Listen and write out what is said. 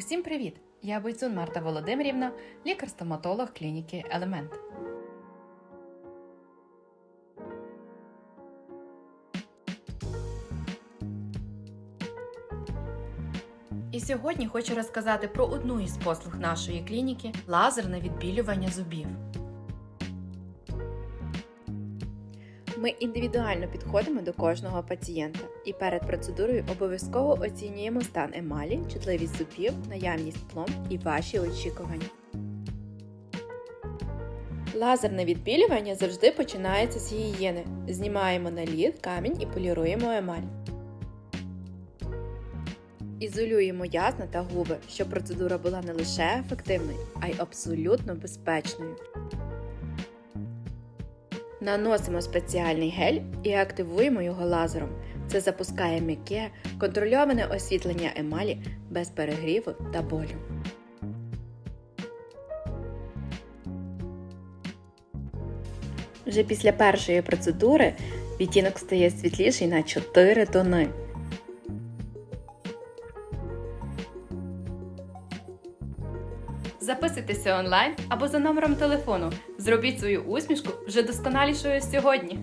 Усім привіт! Я Бойцун Марта Володимирівна, лікар-стоматолог клініки Елемент. І сьогодні хочу розказати про одну із послуг нашої клініки лазерне відбілювання зубів. Ми індивідуально підходимо до кожного пацієнта і перед процедурою обов'язково оцінюємо стан емалі, чутливість зубів, наявність пломб і ваші очікування. Лазерне відбілювання завжди починається з гігієни. Знімаємо наліт, камінь і поліруємо емаль. Ізолюємо ясна та губи, щоб процедура була не лише ефективною, а й абсолютно безпечною. Наносимо спеціальний гель і активуємо його лазером. Це запускає м'яке, контрольоване освітлення емалі без перегріву та болю. Вже після першої процедури відтінок стає світліший на 4 тони. Записуйтеся онлайн або за номером телефону. Зробіть свою усмішку вже досконалішою сьогодні.